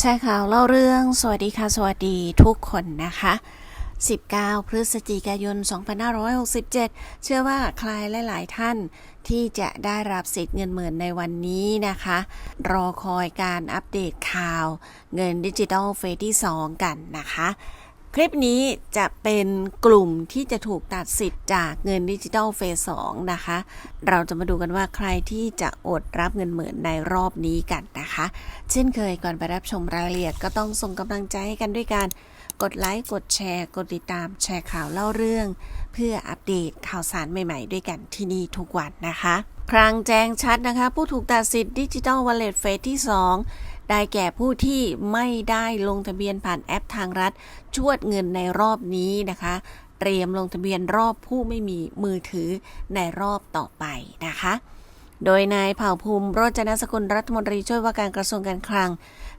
ใช่ข่าวเล่าเรื่อง สวัสดีค่ะ สวัสดีทุกคนนะคะ 19 พฤศจิกายน 2567 เชื่อว่าใครหลาย ๆ ท่านที่จะได้รับสิทธิ์เงินหมื่นในวันนี้นะคะ รอคอยการอัปเดตข่าวเงินดิจิทัลเฟสที่ 2 กันนะคะ คลิปนี้จะเป็นกลุ่มที่จะถูกตัดสิทธิ์จากเงินดิจิทัลเฟส2นะคะ เราจะมาดูกันว่าใครที่จะอดรับเงินหมื่นในรอบนี้กัน นะคะ เช่นเคยก่อนไปรับชมรายละเอียดก็ต้องส่งกำลังใจให้กันด้วยการกดไลค์ กดแชร์ กดติดตาม แชร์ข่าวเล่าเรื่อง เพื่ออัปเดตข่าวสารใหม่ๆ ด้วยกันที่นี่ทุกวันนะคะครั้งแจ้งชัดนะคะ ผู้ถูกตัดสิทธิ์ดิจิทัลวอลเล็ตเฟสที่ 2 ได้แก่ผู้ที่ไม่ได้ลงทะเบียนผ่านแอปทางรัฐ ชวดเงินในรอบนี้นะคะ เตรียมลงทะเบียนรอบผู้ไม่มีมือถือในรอบต่อไปนะคะ โดยนายเผ่าภูมิโรจนสกุลรัฐมนตรีช่วยว่าการกระทรวงการคลัง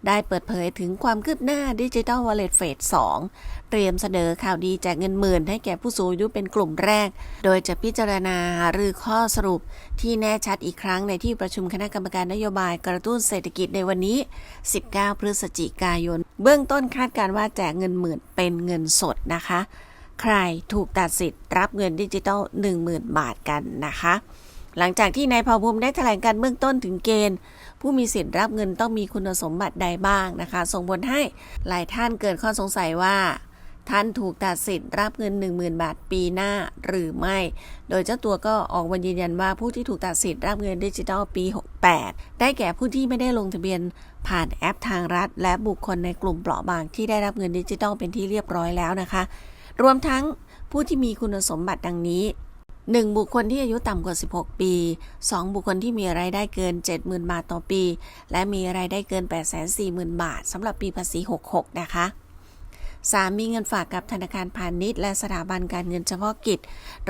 ได้เปิดเผยถึงความคืบหน้าดิจิทัลวอลเล็ตเฟส2เตรียมเสนอข่าวดีแจกเงินหมื่นให้แก่ผู้สูงอายุเป็นกลุ่มแรก โดยจะพิจารณาหารือข้อสรุปที่แน่ชัดอีกครั้งในที่ประชุมคณะกรรมการนโยบายกระตุ้นเศรษฐกิจในวันนี้ 19 พฤศจิกายน เบื้องต้นคาดการว่าแจกเงินหมื่นเป็นเงินสดนะคะ ใครถูกตัดสิทธิ์รับเงินดิจิทัล10,000 บาทกันนะคะ หลังจากที่นายเผ่าภูมิได้แถลงการเบื้องต้นถึงเกณฑ์ ผู้มีสิทธิ์รับเงินต้องมีคุณสมบัติใดบ้างนะคะ ส่งผลให้หลายท่านเกิดข้อสงสัยว่า ท่านถูกตัดสิทธิ์รับเงิน 10,000 บาทปีหน้าหรือไม่ โดยเจ้าตัวก็ออกมายืนยันว่าผู้ที่ถูกตัดสิทธิ์รับเงินดิจิทัลปี 68 ได้แก่ผู้ที่ไม่ได้ลงทะเบียนผ่านแอปทางรัฐ และบุคคลในกลุ่มเปราะบางที่ได้รับเงินดิจิทัลเป็นที่เรียบร้อยแล้วนะคะ รวมทั้งผู้ที่มีคุณสมบัติดังนี้ 1. บุคคลที่อายุต่ำกว่า 16 ปี 2. บุคคลที่มีรายได้เกิน 70,000 บาทต่อปี และมีรายได้เกิน 840,000 บาทสำหรับปีภาษี 66 นะคะ 3. มีเงินฝากกับธนาคารพาณิชย์ และสถาบันการเงินเฉพาะกิจ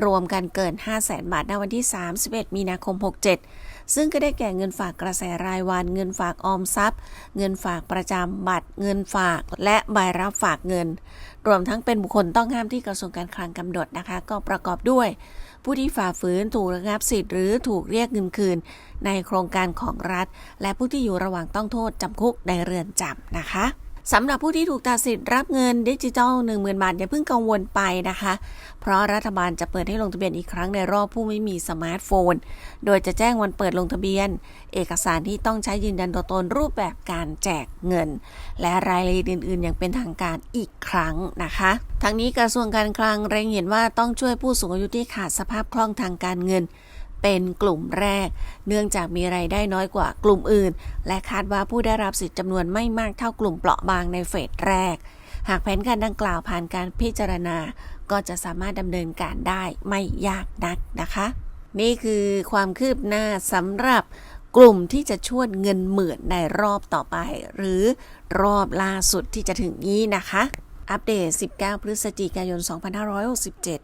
รวมกันเกิน 500,000 บาทณวันที่ 31 มีนาคม 67 ซึ่งก็ได้แก่เงินฝากกระแสรายวัน เงินฝากออมทรัพย์ เงินฝากประจำบัตร เงินฝาก และใบรับฝากเงิน รวมทั้งเป็นบุคคลต้องห้ามที่กระทรวงการคลังกำหนดนะคะ ก็ประกอบด้วย ผู้ที่ฝ่าฝืนถูกระงับสิทธิ์หรือถูกเรียกเงินคืน ในโครงการของรัฐ และผู้ที่อยู่ระหว่างต้องโทษจำคุกในเรือนจำนะคะ สำหรับผู้ที่ถูกตัดสิทธิ์รับเงินดิจิทัล10,000 บาทอย่าเพิ่งกังวลไปนะคะ เพราะรัฐบาลจะเปิดให้ลงทะเบียนอีกครั้งในรอบผู้ไม่มีสมาร์ทโฟน โดยจะแจ้งวันเปิดลงทะเบียน เอกสารที่ต้องใช้ยืนยันตัวตนรูปแบบการแจกเงิน และรายละเอียดอื่น ๆ อย่างเป็นทางการอีกครั้งนะคะ ทั้งนี้กระทรวงการคลังเร่งเห็นว่าต้องช่วยผู้สูงอายุที่ขาดสภาพคล่องทางการเงิน เป็นกลุ่มแรก เนื่องจากมีไรายได้น้อยกว่ากลุ่มอื่น และคาดว่าผู้ได้รับสิทธิจำนวนไม่มากเท่ากลุ่มเปราะบางในเฟสแรก หากแผนการดังกล่าวผ่านการพิจารณา ก็จะสามารถดำเนินการได้ไม่ยากนักนะคะ นี่คือความคืบหน้าสำหรับกลุ่มที่จะชวดเงินหมื่นในรอบต่อไป หรือรอบล่าสุดที่จะถึงนี้นะคะ อัปเดต 19 พฤศจิกายน 2567